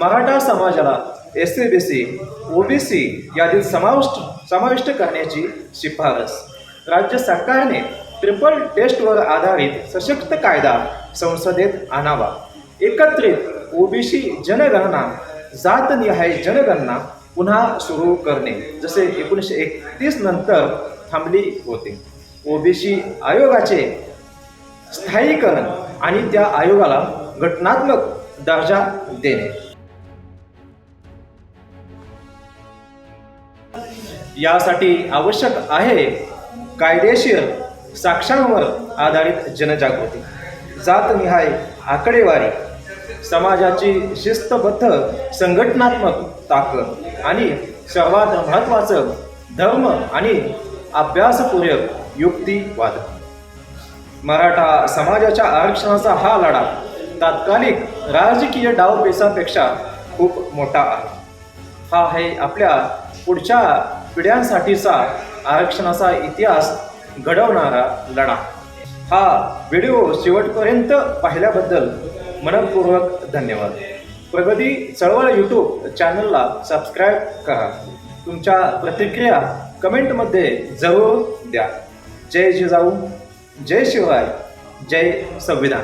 मराठा समाजाला S C B C OBC यातील समाविष्ट समाविष्ट करण्याची शिफारस. राज्य सरकारने ट्रिपल टेस्टवर आधारित सशक्त कायदा संसदेत आणावा. एकत्रित ओबीसी जनगणना जातनिहाय जनगणना पुन्हा सुरू करणे जसे एकोणीसशे एकतीस नंतर थांबली होती. ओबीसी आयोगाचे स्थायीकरण आणि त्या आयोगाला घटनात्मक दर्जा देणे. यासाठी आवश्यक आहे कायदेशीर साक्षांवर आधारित जनजागृती. जातनिहाय आकडेवारी समाजाची शिस्तबद्ध संघटनात्मक ताकद आणि सर्वात महत्त्वाचं धर्म आणि अभ्यासपूर्वक युक्तिवाद. मराठा समाजाच्या आरक्षणाचा हा लढा तात्कालिक राजकीय डावपेचापेक्षा खूप मोठा आहे. हा आहे आपल्या पुढच्या पिढ्यांसाठीचा आरक्षणाचा इतिहास घडवणारा लढा. हा व्हिडिओ शेवटपर्यंत पाहिल्याबद्दल मनपूर्वक धन्यवाद. प्रगती चळवळ यूट्यूब चॅनलला सबस्क्राईब करा. तुमच्या प्रतिक्रिया कमेंटमध्ये जरूर द्या. जय जिजाऊ जय शिवराय जय संविधान.